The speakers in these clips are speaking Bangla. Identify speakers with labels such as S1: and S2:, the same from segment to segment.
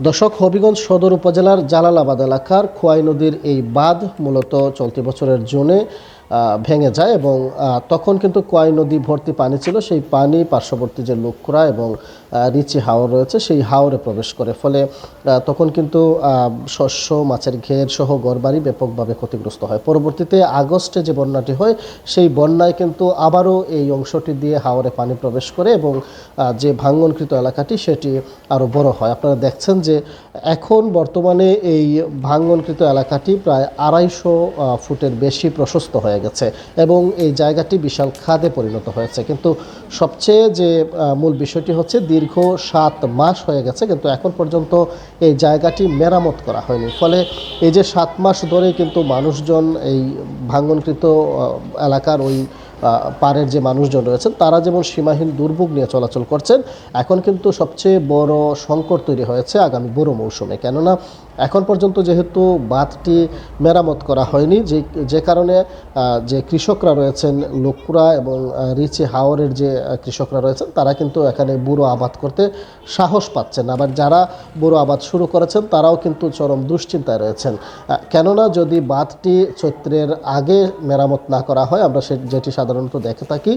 S1: দর্শক হবিগঞ্জ সদর উপজেলার জালালাবাদ এলাকার খোয়াই নদীর এই বাঁধ মূলত চলতি বছরের জুনে ভেঙে যায় এবং তখন কিন্তু কোয়াই নদী ভর্তি পানি ছিল। সেই পানি পার্শ্ববর্তী যে লোকরা এবং রিচি হাওর রয়েছে, সেই হাওরে প্রবেশ করে। ফলে তখন কিন্তু শস্য, মাছের ঘের সহ গড়বাড়ি ব্যাপকভাবে ক্ষতিগ্রস্ত হয়। পরবর্তীতে আগস্টে যে বন্যাটি হয়, সেই বন্যায় কিন্তু আবারও এই অংশটি দিয়ে হাওরে পানি প্রবেশ করে এবং যে ভাঙ্গনকৃত এলাকাটি সেটি আরও বড় হয়। আপনারা দেখছেন যে এখন বর্তমানে এই ভাঙ্গনকৃত এলাকাটি প্রায় আড়াইশো ফুটের বেশি প্রশস্ত হয়ে গেছে এবং এই জায়গাটি বিশাল খাদে পরিণত হয়েছে। কিন্তু সবচেয়ে যে মূল বিষয়টি হচ্ছে দীর্ঘ সাত মাস হয়ে গেছে, কিন্তু এখন পর্যন্ত এই জায়গাটি মেরামত করা হয়নি। ফলে এই যে সাত মাস ধরে কিন্তু মানুষজন এই ভাঙ্গনকৃত এলাকার ওই পাড়ের যে মানুষজন রয়েছেন, তারা যেমন সীমাহীন দুর্ভোগ নিয়ে চলাচল করছেন, এখন কিন্তু সবচেয়ে বড় সংকট তৈরি হয়েছে আগামী বড় মৌসুমে। কেননা, এখন পর্যন্ত যেহেতু বাঁধটি মেরামত করা হয়নি, যে যে কারণে যে কৃষকরা রয়েছেন, লোকুরা এবং রিচি হাওরের যে কৃষকরা রয়েছেন, তারা কিন্তু এখানে বুড়ো আবাদ করতে সাহস পাচ্ছেন আবার যারা বুড়ো আবাদ শুরু করেছেন, তারাও কিন্তু চরম দুশ্চিন্তায় রয়েছেন। কেননা, যদি বাঁধটি চৈত্রের আগে মেরামত না করা হয়, আমরা সে, যেটি সাধারণত দেখে থাকি।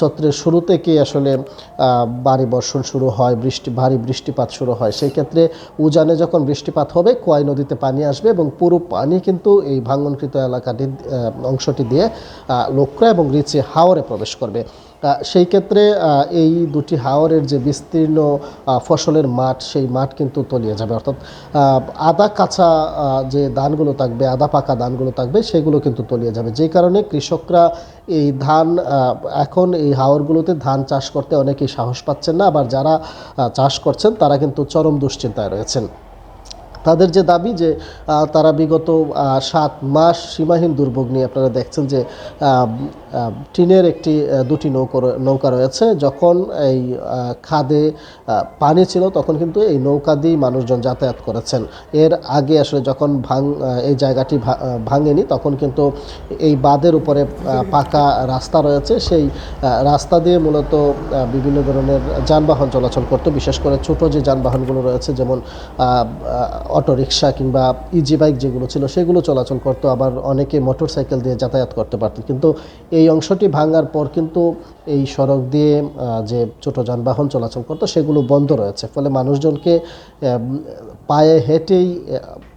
S1: চত্রের চৈত্রের শুরুতে কি আসলে ভারী বর্ষণ শুরু হয়, বৃষ্টি, ভারী বৃষ্টিপাত শুরু হয়। সেই ক্ষেত্রে উজানে যখন বৃষ্টিপাত হবে কোয়াই নদীতে পানি আসবে এবং পুরো পানি কিন্তু এই ভাঙ্গনকৃত এলাকাটি অংশটি দিয়ে লোকরা এবং রিচে হাওরে প্রবেশ করবে। সেই ক্ষেত্রে এই দুটি হাওরের যে বিস্তীর্ণ ফসলের মাঠ, সেই মাঠ কিন্তু তলিয়ে যাবে। অর্থাৎ আদা কাঁচা যে ধানগুলো থাকবে, আদা পাকা ধানগুলো থাকবে, সেগুলো কিন্তু তলিয়ে যাবে। যেই কারণে কৃষকরা এই ধান এখন এই হাওরগুলোতে ধান চাষ করতে অনেকেই সাহস পাচ্ছেন না। আবার যারা চাষ করছেন, তারা কিন্তু চরম দুশ্চিন্তায় রয়েছেন। তাদের যে দাবি যে তারা বিগত সাত মাস সীমাহীন দুর্ভোগ নিয়ে আপনারা দেখছেন যে টিনের একটি দুটি নৌকা নৌকা রয়েছে। যখন এই খাদে পানি ছিল তখন কিন্তু এই নৌকা দিয়েই মানুষজন যাতায়াত করেছেন। এর আগে আসলে যখন ভাঙ এই জায়গাটি ভাঙেনি তখন কিন্তু এই বাঁধের উপরে পাকা রাস্তা রয়েছে। সেই রাস্তা দিয়ে মূলত বিভিন্ন ধরনের যানবাহন চলাচল করতো। বিশেষ করে ছোট যে যানবাহনগুলো রয়েছে যেমন অটো রিক্সা কিংবা ইজি বাইক যেগুলো ছিল, সেগুলো চলাচল করতো। আবার অনেকে মোটর সাইকেল দিয়ে যাতায়াত করতে পারতো। কিন্তু এই অংশটি ভাঙার পর কিন্তু এই সড়ক দিয়ে যে ছোট যানবাহন চলাচল করতো, সেগুলো বন্ধ রয়েছে। ফলে মানুষজনকে পায়ে হেঁটেই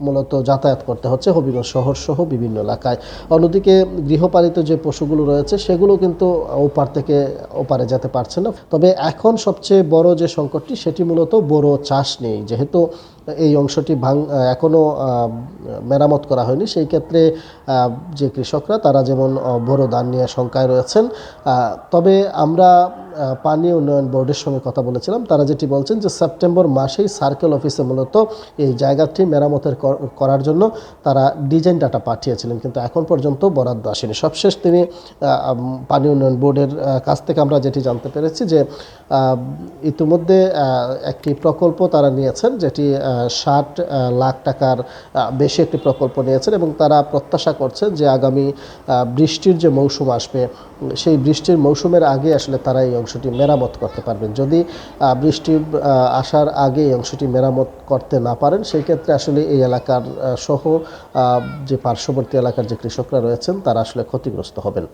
S1: মূলত যাতায়াত করতে হচ্ছে হবিগঞ্জ শহর সহ বিভিন্ন এলাকায়। অন্যদিকে গৃহপালিত যে পশুগুলো রয়েছে, সেগুলো কিন্তু ওপার থেকে ওপারে যেতে পারছে না। তবে এখন সবচেয়ে বড় যে সংকটটি, সেটি মূলত বড় চাষ নেই যেহেতু এই অংশটি ভাঙ এখনও মেরামত করা হয়নি। সেই ক্ষেত্রে যে কৃষকরা, তারা যেমন বড় ধান নিয়ে শঙ্কায় রয়েছেন তবে আমরা পানি উন্নয়ন বোর্ডের সঙ্গে কথা বলেছিলাম। তারা যেটি বলছেন যে, সেপ্টেম্বর মাসেই সার্কেল অফিসে মূলত এই জায়গাটি মেরামতের করার জন্য তারা ডিজাইন ডাটা পাঠিয়েছিলেন, কিন্তু এখন পর্যন্ত বরাদ্দ আসেনি। সবশেষ তিনি পানি উন্নয়ন বোর্ডের কাছ থেকে আমরা যেটি জানতে পেরেছি যে ইতিমধ্যে একটি প্রকল্প তারা নিয়েছেন, যেটি ষাট লাখ টাকার বেশি একটি প্রকল্প নিয়েছেন এবং তারা প্রত্যাশা করছেন যে আগামী বৃষ্টির যে মৌসুম আসবে সেই বৃষ্টির মৌসুমের আগে আসলে তারা এই অংশটি মেরামত করতে পারবেন। যদি বৃষ্টি আসার আগে এই অংশটি মেরামত করতে না পারেন, সেই ক্ষেত্রে আসলে এই এলাকার সহ যে পার্শ্ববর্তী এলাকার যে কৃষকরা রয়েছেন, তারা আসলে ক্ষতিগ্রস্ত হবেন।